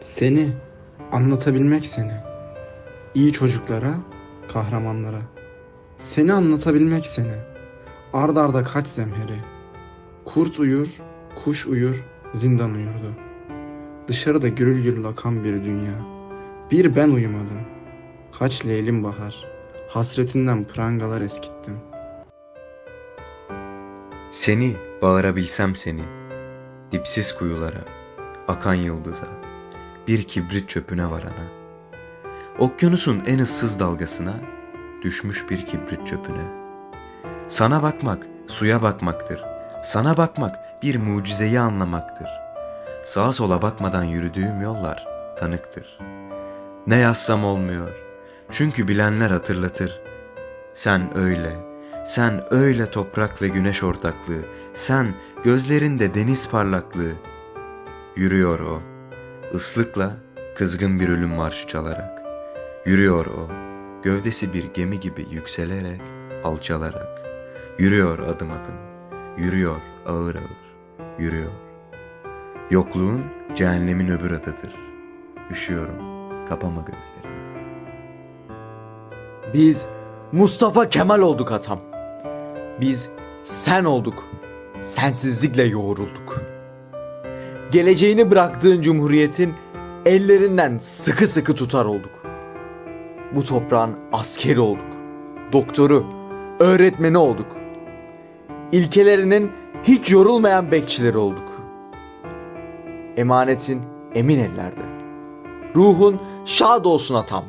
Seni, anlatabilmek seni. İyi çocuklara, kahramanlara. Seni anlatabilmek seni. Ard arda kaç zemheri. Kurt uyur, kuş uyur, zindan uyurdu. Dışarıda gürül gürül akan bir dünya. Bir ben uyumadım. Kaç leylim bahar. Hasretinden prangalar eskittim. Seni bağırabilsem seni, dipsiz kuyulara, akan yıldıza, bir kibrit çöpüne varana, okyanusun en ıssız dalgasına, düşmüş bir kibrit çöpüne. Sana bakmak, suya bakmaktır. Sana bakmak bir mucizeyi anlamaktır. Sağa sola bakmadan yürüdüğüm yollar tanıktır. Ne yazsam olmuyor. Çünkü bilenler hatırlatır. Sen öyle, sen öyle toprak ve güneş ortaklığı, sen gözlerinde deniz parlaklığı. Yürüyor o, ıslıkla kızgın bir ölüm marşı çalarak. Yürüyor o, gövdesi bir gemi gibi yükselerek, alçalarak. Yürüyor adım adım, yürüyor ağır ağır, yürüyor. Yokluğun cehennemin öbür adıdır. Üşüyorum, kapama gözlerimi. Biz Mustafa Kemal olduk atam. Biz sen olduk. Sensizlikle yoğrulduk. Geleceğini bıraktığın cumhuriyetin ellerinden sıkı sıkı tutar olduk. Bu toprağın askeri olduk. Doktoru, öğretmeni olduk. İlkelerinin hiç yorulmayan bekçileri olduk. Emanetin emin ellerde. Ruhun şad olsun atam.